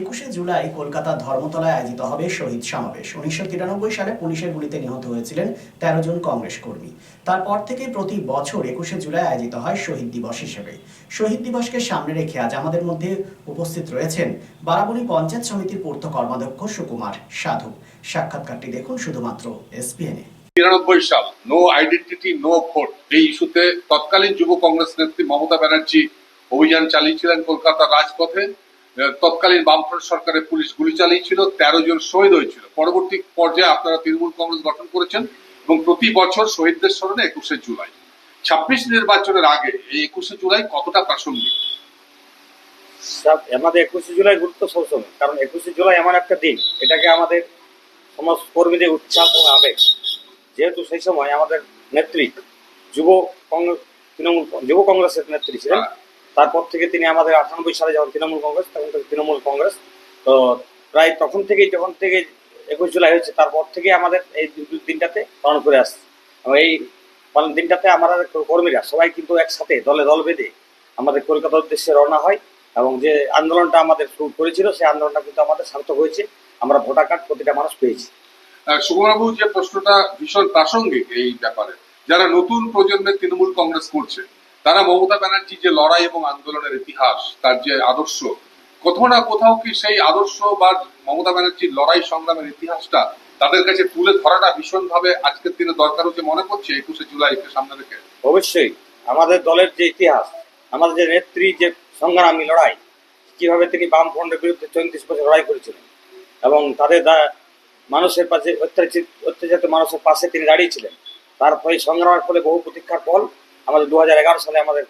একুশে জুলাই কলকাতা ধর্মতলায় আয়োজিত হবে শহীদ সমাবেশ। উনিশশো তিরানব্বই সালে পুলিশের গুলিতে নিহত হয়েছিলেন তেরো জন কংগ্রেস কর্মী। তারপর থেকে প্রতি বছর একুশে জুলাই আয়োজিত হয় শহীদ দিবস হিসেবে। শহীদ দিবসকে সামনে রেখে আজ আমাদের মধ্যে উপস্থিত রয়েছেন বারাবণী পঞ্চায়েত সমিতির পূর্ত কর্মাধ্যক্ষ সুকুমার সাধু। সাক্ষাৎকারটি দেখুন শুধুমাত্র এসপিএনে তিরানব্বই সাল নো আইডেন্টিটি নো ভোট এই ইস্যুতে তৎকালীন যুব কংগ্রেস নেত্রী মমতা ব্যানার্জি অভিযান চালিয়েছিলেন কলকাতার রাজপথে। তৎকালীন বামফ্রন্ট সরকারের পুলিশ গুলি চালিয়েছিল তেরো জন শহীদ হয়েছিল। পরবর্তী পর্যায়ে আপনারা তৃণমূল কংগ্রেস গঠন করেছেন এবং প্রতি বছর শহীদদের স্মরণে একুশে জুলাই। ছাব্বিশ নির্বাচনের আগে এই একুশে জুলাই কতটা প্রাসঙ্গিক? আমাদের একুশে জুলাই গুরুত্ব সবসময় কারণ একুশে জুলাই এমন একটা দিন এটাকে আমাদের সমস্ত কর্মীদের উৎসাহ ও আবেগ। যেহেতু সেই সময় আমাদের নেত্রী যুব কংগ্রেস তৃণমূল যুব কংগ্রেসের নেত্রী ছিলেন তারপর থেকে তিনি আমাদের আটানব্বই সালে যখন তৃণমূল কংগ্রেস, তখন থেকে তৃণমূল কংগ্রেস। তো প্রায় তখন থেকেই, যখন থেকে একুশ জুলাই হয়েছে, তারপর থেকে আমাদের এই দিনটাতে পালন করে আসছে। এবং এই পালন দিনটাতে আমাদের কর্মীরা সবাই কিন্তু একসাথে দলে দল বেঁধে আমাদের কলকাতার উদ্দেশ্যে রওনা হয় এবং যে আন্দোলনটা আমাদের শুরু করেছিল, সেই আন্দোলনটা কিন্তু আমাদের সার্থক হয়েছে। আমরা ভোটার কার্ড প্রতিটা মানুষ পেয়েছি। সুকুমারবাবু যে প্রশ্নটা ভীষণ প্রাসঙ্গিক এই ব্যাপারে। যারা নতুন প্রজন্মের তৃণমূল কংগ্রেস করছে তারা মমতা ব্যানার্জি যে লড়াই এবং আন্দোলনের ইতিহাস, তার যে আদর্শ, কোথাও না কোথাও কি সেই আদর্শ বা মমতা ব্যানার্জির লড়াই সংগ্রামের ইতিহাসটা তাদের কাছে তুলে ধরাটা ভীষণভাবে আজকের দিনে দরকার হচ্ছে মনে করছে একুশে জুলাইকে সামনে রেখে? অবশ্যই। আমাদের দলের যে ইতিহাস, আমাদের যে নেত্রী যে সংগ্রামী লড়াই, কীভাবে তিনি বামফ্রন্টের বিরুদ্ধে চৌত্রিশ বছর লড়াই করেছিলেন এবং তাদের মানুষের পাশে অত্যাচারিত অত্যাচারিত মানুষের পাশে তিনি দাঁড়িয়েছিলেন তার ফলে সংগ্রামের ফলে বহু প্রতীক্ষার ফল আমাদের দু হাজার এগারো সালে আমাদের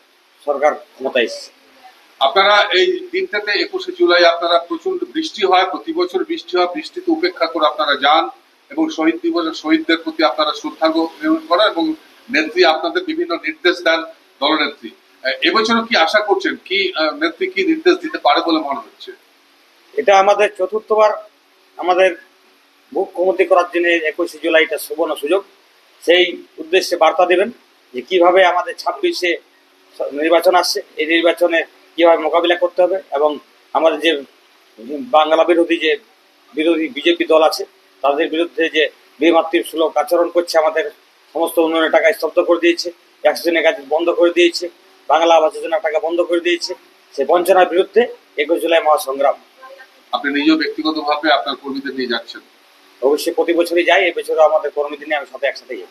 সরকার ক্ষমতায় এসেছে। আপনারা এই দিনটাতে একুশে জুলাই আপনারা প্রচণ্ড বৃষ্টি হয় প্রতি বছর বৃষ্টি হয় বৃষ্টিতে উপেক্ষা করে আপনারা যান এবং শহীদ দিবসে শহীদদের প্রতি আপনারা শ্রদ্ধা নিবেদন করেন এবং নেত্রী আপনাদের বিভিন্ন নির্দেশ দেন দলনেত্রী। এবছরও কি আশা করছেন? কি নেত্রী কি নির্দেশ দিতে পারে বলে মনে হচ্ছে? এটা আমাদের চতুর্থবার আমাদের মুখ্যমন্ত্রী করার জন্য একুশে জুলাইটা সুবর্ণ সুযোগ। সেই উদ্দেশ্যে বার্তা দেবেন। যে কীভাবে আমাদের ছাব্বিশে নির্বাচন আসছে এই নির্বাচনে কীভাবে মোকাবিলা করতে হবে এবং আমাদের যে বাংলা বিরোধী যে বিরোধী বিজেপি দল আছে তাদের বিরুদ্ধে যে বিমাতৃর সুলভ আচরণ করছে আমাদের সমস্ত উন্নয়নের টাকা স্তব্ধ করে দিয়েছে অ্যাক্সিডেন্টের কাজ বন্ধ করে দিয়েছে বাংলা আবাস যোজনার টাকা বন্ধ করে দিয়েছে সে বঞ্চনার বিরুদ্ধে একুশ জুলাই মহাসংগ্রাম। আপনি নিজেও ব্যক্তিগতভাবে আপনার কর্মীদের নিয়ে যাচ্ছেন? অবশ্যই প্রতি বছরই যাই এবছরও আমাদের কর্মীদের নিয়ে আমি সাথে একসাথে যাই।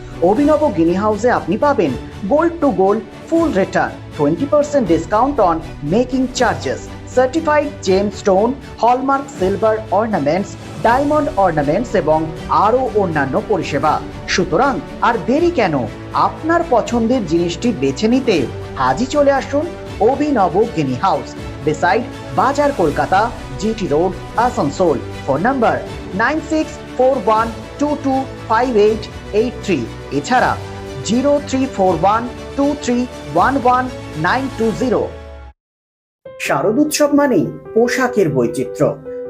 অভিনব গিনি হাউসে আপনি পাবেন gold to gold full return twenty percent discount on making charges certified gem stone hallmark silver ornaments diamond ornaments এবং আরও অন্যান্য পরিষেবা। সুতরাং আর দেরি কেন? আপনার পছন্দের জিনিসটি বেছে নিতে আজই চলে আসুন Abhinav guinea house, beside nine six four one two two five eight eight three এছাড়া zero three four one two three one one nine two zero শারদ উৎসব মানেই পোশাকের বৈচিত্র্য।